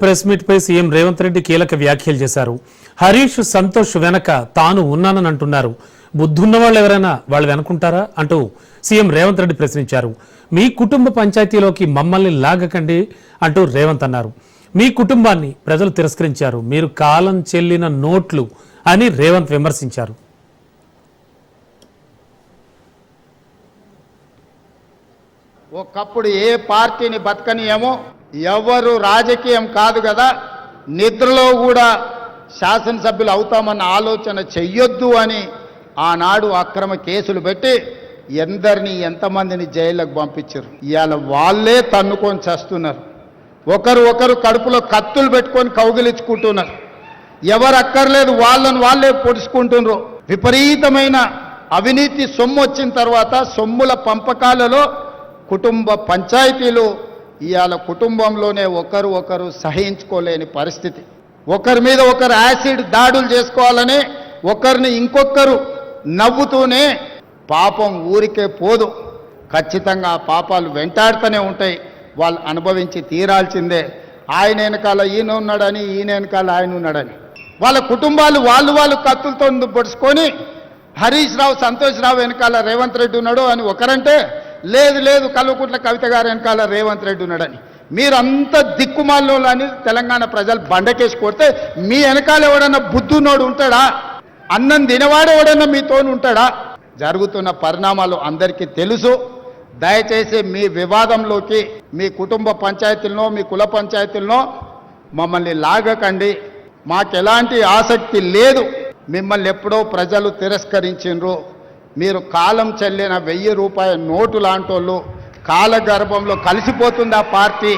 Press meet పై CM Revanth Reddy కీలక వ్యాఖ్యలు చేశారు. హరీష్ సంతోష్ వెనక తాను ఉన్నానని అంటున్నారు. బుద్ధున్న వాళ్ళు ఎవరైనా వాళ్ళు వెనుకుంటారా? అంటూ సీఎం రేవంత్ రెడ్డి ప్రశ్నించారు. మీ కుటుంబ పంచాయతీలోకి మమ్మల్ని లాగకండి అంటూ రేవంత్ అన్నారు. మీ కుటుంబాన్ని ప్రజలు తిరస్కరించారు. మీరు కాలం చెల్లిన నోట్లు అని రేవంత్ విమర్శించారు. ఒకప్పుడు ఏ పార్టీని బతకనియేమో ఎవరు రాజకీయం కాదు కదా నిద్రలో కూడా శాసనసభ్యులు అవుతామన్న ఆలోచన చెయ్యొద్దు అని ఆనాడు అక్రమ కేసులు పెట్టి ఎందరిని ఎంతమందిని జైళ్ళకు పంపించారు. ఇవాళ వాళ్ళే తన్నుకొని చేస్తున్నారు. ఒకరు ఒకరు కడుపులో కత్తులు పెట్టుకొని కౌగిలించుకుంటున్నారు. ఎవరు అక్కర్లేదు వాళ్ళను వాళ్ళే పొడుచుకుంటున్నారు. విపరీతమైన అవినీతి సొమ్ము వచ్చిన తర్వాత సొమ్ముల పంపకాలలో కుటుంబ పంచాయతీలు ఇవాళ కుటుంబంలోనే ఒకరు ఒకరు సహించుకోలేని పరిస్థితి. ఒకరి మీద ఒకరు యాసిడ్ దాడులు చేసుకోవాలని ఒకరిని ఇంకొకరు నవ్వుతూనే పాపం ఊరికే పోదు. ఖచ్చితంగా పాపాలు వెంటాడుతూనే ఉంటాయి. వాళ్ళు అనుభవించి తీరాల్సిందే. ఆయన వెనకాల ఈయన ఉన్నాడని ఈయన వెనకాల ఆయన ఉన్నాడని. వాళ్ళ కుటుంబాలు వాళ్ళు వాళ్ళు కత్తులతో పొడుచుకొని హరీష్ రావు సంతోష్ రావు వెనకాల రేవంత్ రెడ్డి ఉన్నాడు అని ఒకరంటే లేదు లేదు కల్వకుంట్ల కవిత గారు వెనకాల రేవంత్ రెడ్డి ఉన్నాడని. మీరంత దిక్కుమాల్లో అని తెలంగాణ ప్రజలు బండకేసి కొడితే మీ వెనకాల ఎవడన్నా బుద్ధున్నోడు ఉంటాడా? అన్నం తినవాడు ఎవడన్నా మీతోని ఉంటాడా? జరుగుతున్న పరిణామాలు అందరికీ తెలుసు. దయచేసి మీ వివాదంలోకి మీ కుటుంబ పంచాయతీలనో మీ కుల పంచాయతీలనో మమ్మల్ని లాగకండి. మాకు ఎలాంటి ఆసక్తి లేదు. మిమ్మల్ని ఎప్పుడో ప్రజలు తిరస్కరించిండ్రు. మీరు కాలం చెల్లిన వెయ్యి రూపాయల నోటు లాంటోళ్ళు కాలగర్భంలో కలిసిపోతుంది ఆ పార్టీ.